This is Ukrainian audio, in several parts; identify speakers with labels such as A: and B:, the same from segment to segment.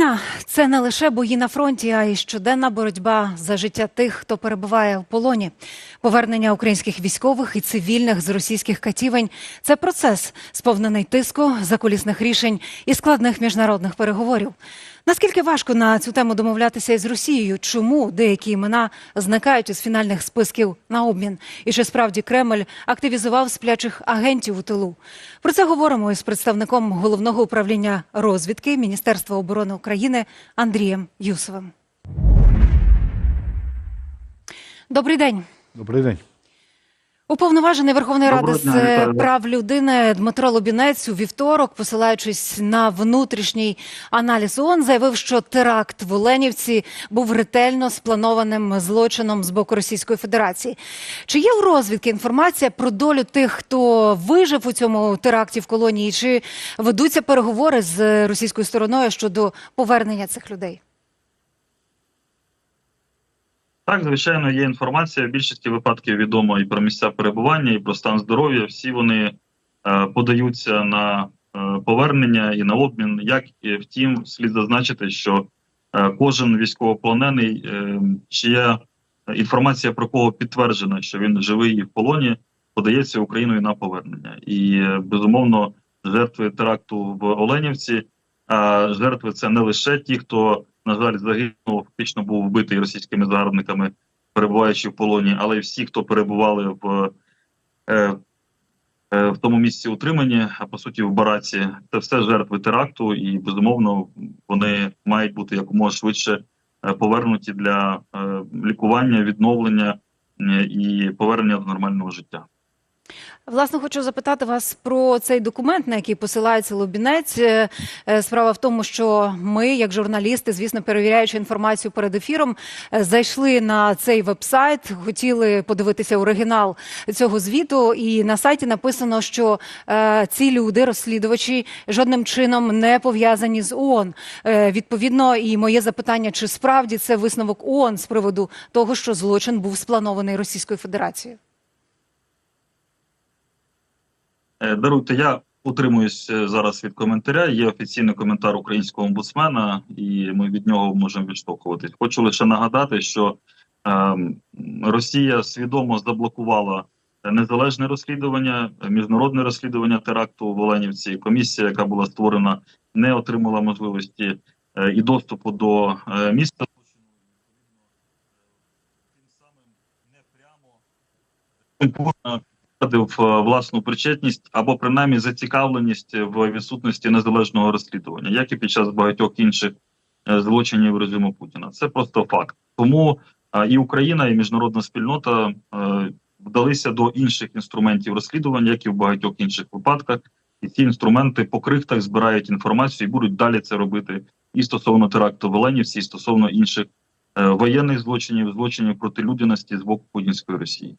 A: Війна це не лише бої на фронті, а й щоденна боротьба за життя тих, хто перебуває в полоні. Повернення українських військових і цивільних з російських катівень це процес, сповнений тиску, закулісних рішень і складних міжнародних переговорів. Наскільки важко на цю тему домовлятися із Росією? Чому деякі імена зникають із фінальних списків на обмін? І чи справді Кремль активізував сплячих агентів у тилу? Про це говоримо із представником головного управління розвідки Міністерства оборони України Андрієм Юсовим. Добрий день.
B: Добрий день.
A: Уповноважений Верховної Ради з прав людини Дмитро Лобінець у вівторок, посилаючись на внутрішній аналіз ООН, заявив, що теракт в Оленівці був ретельно спланованим злочином з боку Російської Федерації. Чи є у розвідки інформація про долю тих, хто вижив у цьому теракті в колонії? Чи ведуться переговори з російською стороною щодо повернення цих людей?
C: Так, звичайно, є інформація. В більшості випадків відомо і про місця перебування, і про стан здоров'я. Всі вони е, подаються на е, повернення і на обмін. Як і втім, слід зазначити, що е, кожен військовополонений, е, чия інформація про кого підтверджена, що він живий і в полоні, подається Україною на повернення. І е, безумовно, жертви теракту в Оленівці. А жертви це не лише ті, хто на жаль загинув, фактично був вбитий російськими загарбниками, перебуваючи в полоні, але й всі, хто перебували в, е, е, в тому місці утримання, а по суті в бараці, це все жертви теракту, і безумовно вони мають бути якомога швидше е, повернуті для е, лікування, відновлення е, і повернення до нормального життя.
A: Власне, хочу запитати вас про цей документ, на який посилається Лобінець. Е, е, Справа в тому, що ми, як журналісти, звісно, перевіряючи інформацію перед ефіром, е, зайшли на цей вебсайт, хотіли подивитися оригінал цього звіту. І на сайті написано, що ці люди, розслідувачі, жодним чином не пов'язані з ООН. Відповідно, і моє запитання: чи справді це висновок ООН з приводу того, що злочин був спланований Російською Федерацією?
C: Е, Даруйте, я утримуюсь е, зараз від коментаря. Є офіційний коментар українського омбудсмена, і ми від нього можемо відштовхуватись. Хочу лише нагадати, що е, Росія свідомо заблокувала незалежне розслідування, е, міжнародне розслідування теракту в Оленівці. Комісія, яка була створена, не отримала можливості е, і доступу до е, міста. Тим самим непрямо підтвердив е, власну причетність або принаймні зацікавленість в відсутності незалежного розслідування, як і під час багатьох інших е, злочинів режиму Путіна. Це просто факт. Тому е, і Україна, і міжнародна спільнота е, вдалися до інших інструментів розслідування, як і в багатьох інших випадках. І ці інструменти по крихтах збирають інформацію і будуть далі це робити і стосовно теракту в Оленівці, і стосовно інших е, воєнних злочинів, злочинів проти людяності з боку Путінської Росії.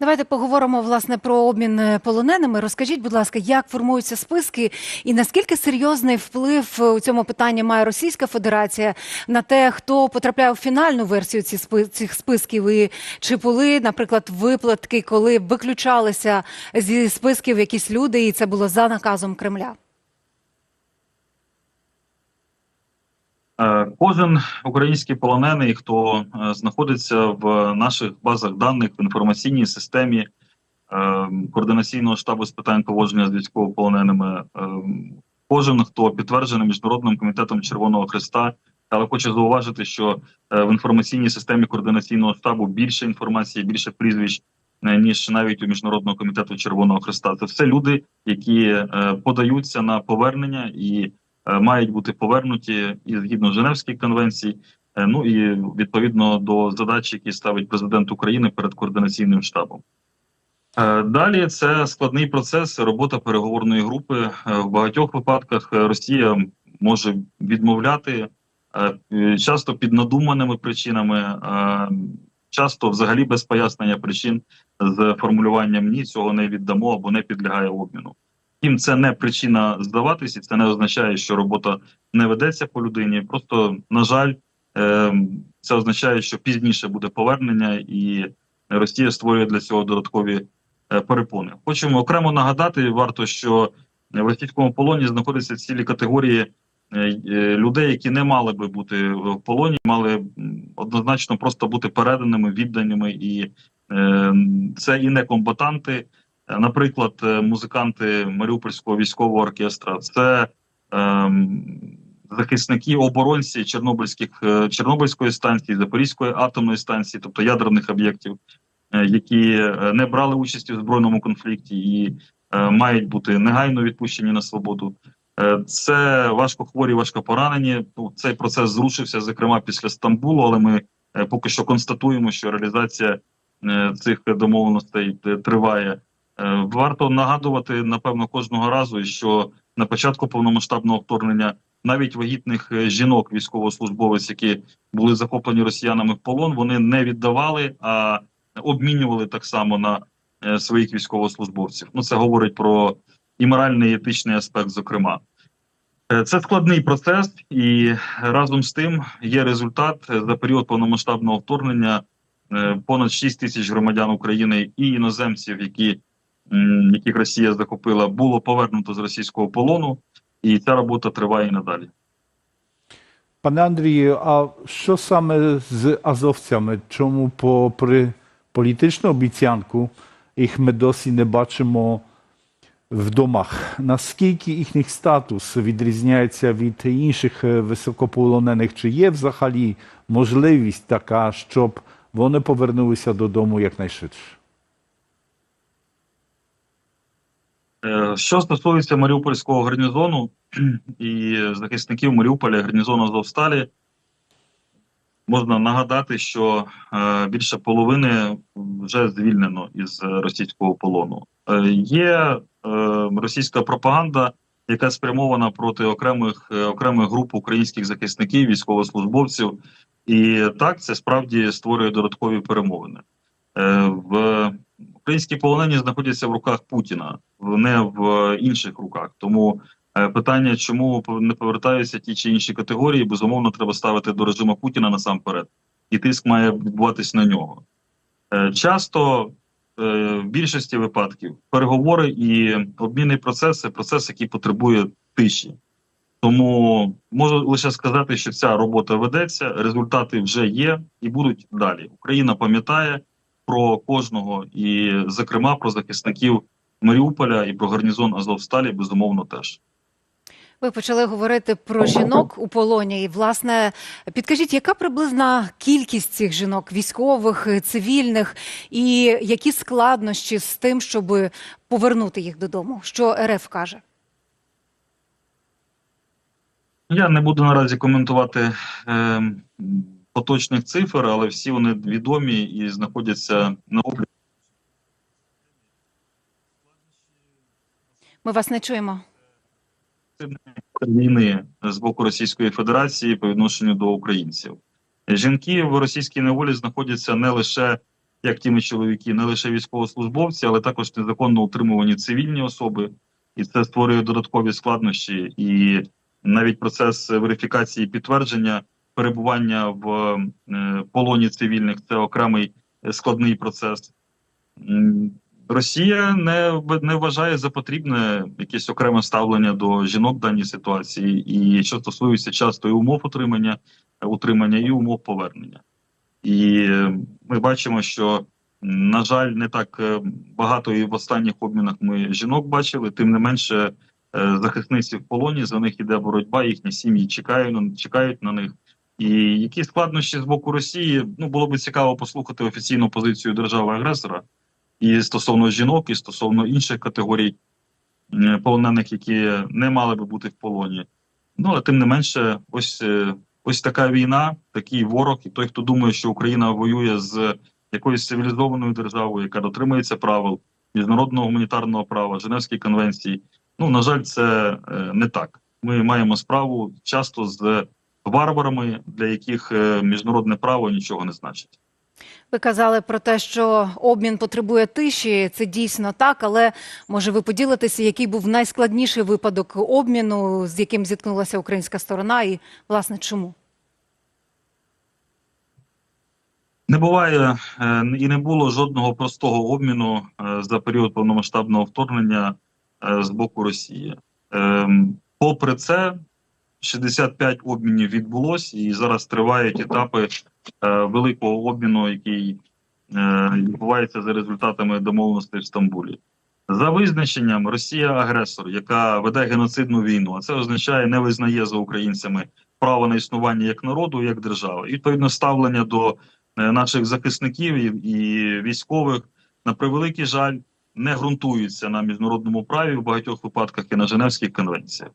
A: Давайте поговоримо власне про обмін е, полоненими. Розкажіть, будь ласка, як формуються списки, і наскільки серйозний вплив у цьому питанні має Російська Федерація на те, хто потрапляє в фінальну версію цих списків, і чи були, наприклад, виплатки, коли виключалися зі списків якісь люди, і це було за наказом Кремля?
C: Кожен український полонений, хто е, знаходиться в наших базах даних в інформаційній системі е, координаційного штабу з питань поводження з військовополоненими, е, кожен хто підтверджений міжнародним комітетом Червоного Христа. Але хочу зауважити, що е, в інформаційній системі координаційного штабу більше інформації, більше прізвищ е, ніж навіть у міжнародного комітету Червоного Христа. Це все люди, які е, подаються на повернення і е, мають бути повернуті і згідно Женевських конвенцій. е, Ну і відповідно до задач, які ставить президент України перед координаційним штабом. Е, Далі це складний процес робота переговорної групи. Е, В багатьох випадках е, Росія може відмовляти е, е, часто під надуманими причинами, е, часто взагалі без пояснення причин з формулюванням ні, цього не віддамо або не підлягає обміну. Втім, це не причина здаватись, і це не означає, що робота не ведеться по людині. Просто на жаль, е, це означає, що пізніше буде повернення, і Росія створює для цього додаткові е, перепони. Хочемо окремо нагадати, варто що в російському полоні знаходяться цілі категорії е, е, людей, які не мали би бути в полоні, мали однозначно просто бути переданими, відданими, і це і не комбатанти. Е, Наприклад, е, музиканти Маріупольського військового оркестра, це ем, захисники оборонці Чорнобильських е, Чорнобильської станції, Запорізької атомної станції, тобто ядерних об'єктів, е, які е, не брали участі в збройному конфлікті і е, мають бути негайно відпущені на свободу. Е, Це важкохворі, важкопоранені. Ну, Цей процес зрушився, зокрема після Стамбулу, але ми е, поки що констатуємо, що реалізація е, цих домовленостей е, триває. Е, Варто нагадувати напевно кожного разу, що на початку повномасштабного вторгнення навіть вагітних е, жінок, військовослужбовець, які були захоплені росіянами в полон, вони не віддавали, а обмінювали так само на е, своїх військовослужбовців. Ну це говорить про і моральний і етичний аспект, зокрема. Це складний процес, і разом з тим є результат за період повномасштабного вторгнення. Понад 6 тисяч громадян України і іноземців, які яких Росія захопила, було повернуто з російського полону, і ця робота триває і надалі.
B: Пане Андрію, а що саме з азовцями? Чому попри політичну обіцянку їх ми досі не бачимо в домах? Наскільки їхній статус відрізняється від інших е, високополонених? Чи є взагалі можливість така, щоб вони повернулися додому якнайшвидше?
C: Що стосується Маріупольського гарнізону і захисників Маріуполя, гарнізону Азовсталі, можна нагадати, що е, більше половини вже звільнено із е, російського полону. Е, Є е, російська пропаганда, яка спрямована проти окремих е, окремих груп українських захисників, військовослужбовців, і так це справді створює додаткові перемовини. Е, В українські полонені знаходяться в руках Путіна, не в інших руках. Тому е, питання, чому не повертаються ті чи інші категорії, безумовно, треба ставити до режиму Путіна насамперед, і тиск має відбуватись на нього. Е, Часто е, в більшості випадків переговори і обмінний процес це процес, який потребує тиші. Тому можу лише сказати, що ця робота ведеться, результати вже є і будуть далі. Україна пам'ятає про кожного, і, зокрема, про захисників Маріуполя і про гарнізон Азовсталі, безумовно, теж.
A: Ви почали говорити про жінок у полоні. І, власне, підкажіть, яка приблизна кількість цих жінок, військових, цивільних, і які складнощі з тим, щоб повернути їх додому? Що РФ каже?
C: Я не буду наразі коментувати е, поточних цифр, але всі вони відомі і знаходяться на обліку.
A: Ми вас не чуємо.
C: війни з боку Російської Федерації по відношенню до українців. Жінки в російській неволі знаходяться не лише як тіми чоловіки, не лише військовослужбовці, але також незаконно утримувані цивільні особи, і це створює додаткові складнощі. І навіть процес верифікації підтвердження перебування в е, полоні цивільних це окремий складний процес. Росія не, не вважає за потрібне якесь окреме ставлення до жінок в даній ситуації, і що стосується часто і умов утримання, утримання і умов повернення. І ми бачимо, що на жаль, не так е, багато і в останніх обмінах ми жінок бачили. Тим не менше, е, захисниці в полоні за них іде боротьба, їхні сім'ї чекають, чекають на них. І які складнощі з боку Росії, ну було б цікаво послухати офіційну позицію держави-агресора і стосовно жінок, і стосовно інших категорій полонених, які не мали би бути в полоні. Ну але тим не менше, ось е, ось така війна, такий ворог, і той, хто думає, що Україна воює з якоюсь цивілізованою державою, яка дотримується правил міжнародного гуманітарного права, Женевської конвенції. Ну на жаль, це е, не так. Ми маємо справу часто з варварами, для яких е, міжнародне право нічого не значить.
A: Ви казали про те, що обмін потребує тиші. Це дійсно так, але може ви поділитеся, який був найскладніший випадок обміну, з яким зіткнулася українська сторона, і власне чому?
C: Не буває е, і не було жодного простого обміну е, за період повномасштабного вторгнення з боку Росії. Ем, Попри це, 65 обмінів відбулось, і зараз тривають етапи е, великого обміну, який е, відбувається за результатами домовленостей в Стамбулі. За визначенням, Росія агресор, яка веде геноцидну війну, а це означає не визнає за українцями право на існування як народу, як держави. І відповідно ставлення до е, наших захисників і, і військових на превеликий жаль не ґрунтуються на міжнародному праві в багатьох випадках і на Женевських конвенціях.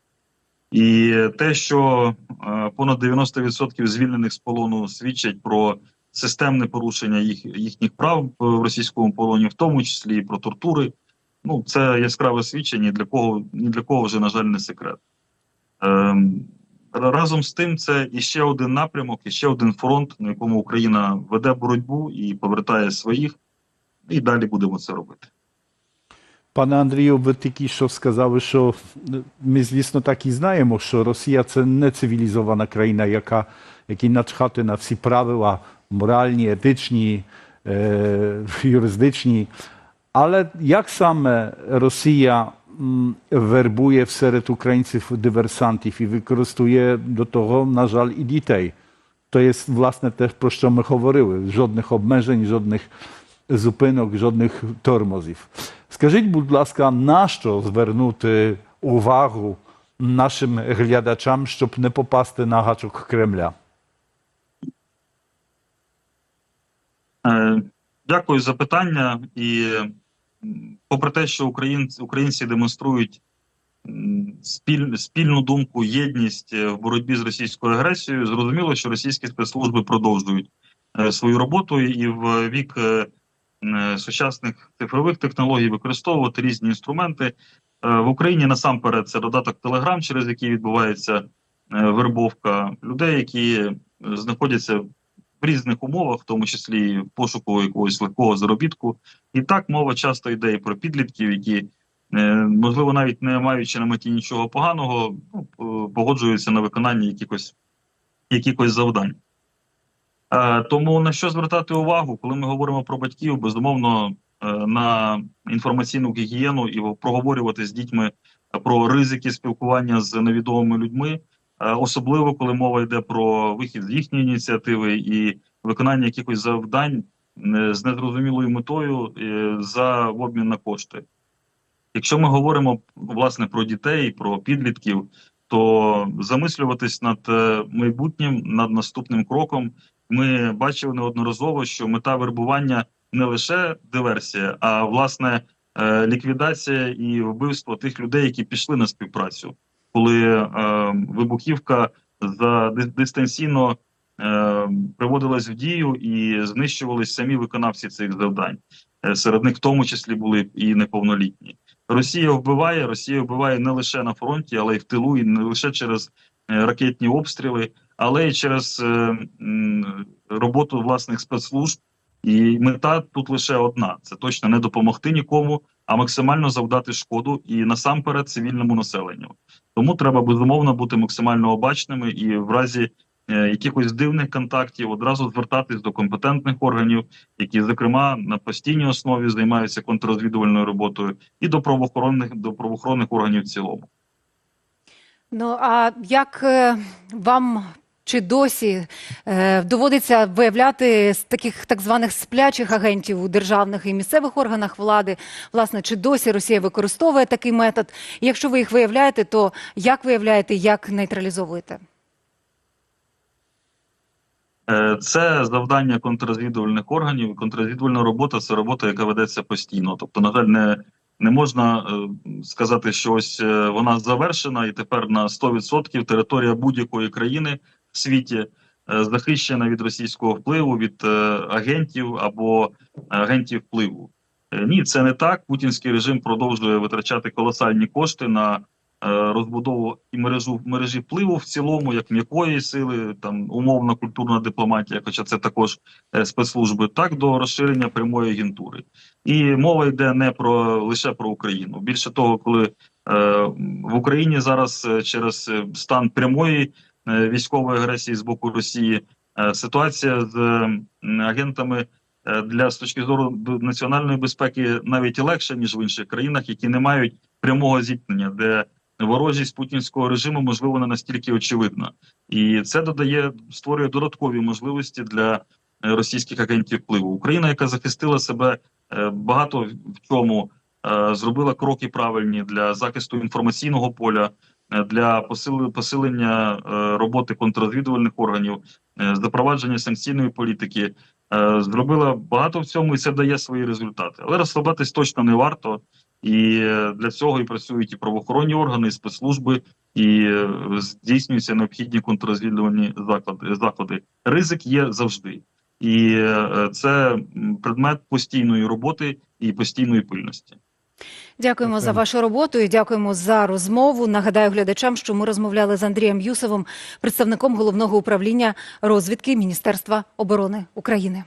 C: І те, що е, понад 90% звільнених з полону свідчать про системне порушення їх, їхніх прав в російському полоні, в тому числі і про тортури, ну це яскраве свідчення, для кого ні для кого вже, на жаль, не секрет. Ем, разом з тим, це іще один напрямок, іще один фронт, на якому Україна веде боротьбу і повертає своїх, і далі будемо це робити.
B: Пане Андрію, ви тільки що сказали, що ми, звісно, так і знаємо, що Росія це не цивілізована країна, яка, якій начхати на всі правила моральні, етичні, е, юридичні. Але як саме Росія м, вербує серед українців диверсантів і використовує до того, на жаль, і дітей? To jest власне те, про що ми говорили. Жодних обмежень, жодних зупинок, жодних тормозів. Скажіть, будь ласка, на що звернути увагу нашим глядачам, щоб не попасти на гачок Кремля?
C: Дякую за питання. І попри те, що українці, українці демонструють спіль, спільну думку, єдність в боротьбі з російською агресією, зрозуміло, що російські спецслужби продовжують свою роботу і в вік сучасних цифрових технологій використовувати різні інструменти. Е, В Україні насамперед це додаток Telegram, через який відбувається е, вербовка людей, які е, знаходяться в різних умовах, в тому числі пошуку якогось легкого заробітку. І так мова часто йде і про підлітків, які е, можливо навіть не маючи на меті нічого поганого, ну, е, погоджуються на виконання якихось, якихось завдань. Е, Тому на що звертати увагу, коли ми говоримо про батьків, безумовно, е, на інформаційну гігієну і проговорювати з дітьми про ризики спілкування з невідомими людьми, Е, особливо коли мова йде про вихід з їхньої ініціативи і виконання якихось завдань з незрозумілою метою за обмін на кошти. Якщо ми говоримо власне про дітей, про підлітків, то замислюватись над майбутнім, над наступним кроком, ми бачили неодноразово, що мета вербування не лише диверсія, а власне е, ліквідація і вбивство тих людей, які пішли на співпрацю коли е, вибухівка за дистанційно е, приводилась в дію і знищувались самі виконавці цих завдань. Серед них в тому числі були і неповнолітні. Росія вбиває, Росія вбиває не лише на фронті, але й в тилу, і не лише через ракетні обстріли, але й через е, роботу власних спецслужб. І мета тут лише одна: це точно не допомогти нікому, а максимально завдати шкоду і насамперед цивільному населенню. Тому треба безумовно бути максимально обачними і в разі е, якихось дивних контактів одразу звертатись до компетентних органів, які зокрема на постійній основі займаються контррозвідувальною роботою, і до правоохоронних до правоохоронних органів в цілому.
A: Ну а як е, вам чи досі е, доводиться виявляти таких так званих сплячих агентів у державних і місцевих органах влади? Власне, чи досі Росія використовує такий метод? І якщо ви їх виявляєте, то як виявляєте, як нейтралізовуєте?
C: Е, Це завдання контррозвідувальних органів. Контррозвідувальна робота це робота, яка ведеться постійно. Тобто, на жаль, не, не можна е, сказати, що ось е, вона завершена, і тепер на 100% територія будь-якої країни світі е, захищена від російського впливу, від е, агентів або агентів впливу. Е, Ні, це не так. Путінський режим продовжує витрачати колосальні кошти на е, розбудову і мережу мережі впливу в цілому, як м'якої сили, там умовна культурна дипломатія, хоча це також е, спецслужби, так до розширення прямої агентури. І мова йде не про лише про Україну. Більше того, коли е, в Україні зараз е, через е, стан прямої е, військової агресії з боку Росії е, ситуація з е, агентами е, для з точки зору національної безпеки навіть легше ніж в інших країнах, які не мають прямого зіткнення, де ворожість путінського режиму можливо не настільки очевидна, і це додає створює додаткові можливості для е, російських агентів впливу. Україна, яка захистила себе е, багато в чому, е, зробила кроки правильні для захисту інформаційного поля, е, для посилення е, роботи контррозвідувальних органів, е, запровадження санкційної політики. е, Зробила багато в цьому, і це дає свої результати. Але розслаблятись точно не варто. І для цього і працюють і правоохоронні органи, і спецслужби, і здійснюються необхідні контррозвідувальні заклади. Ризик є завжди, і це предмет постійної роботи і постійної пильності.
A: Дякуємо за вашу роботу і дякуємо за розмову. Нагадаю глядачам, що ми розмовляли з Андрієм Юсовим, представником головного управління розвідки Міністерства оборони України.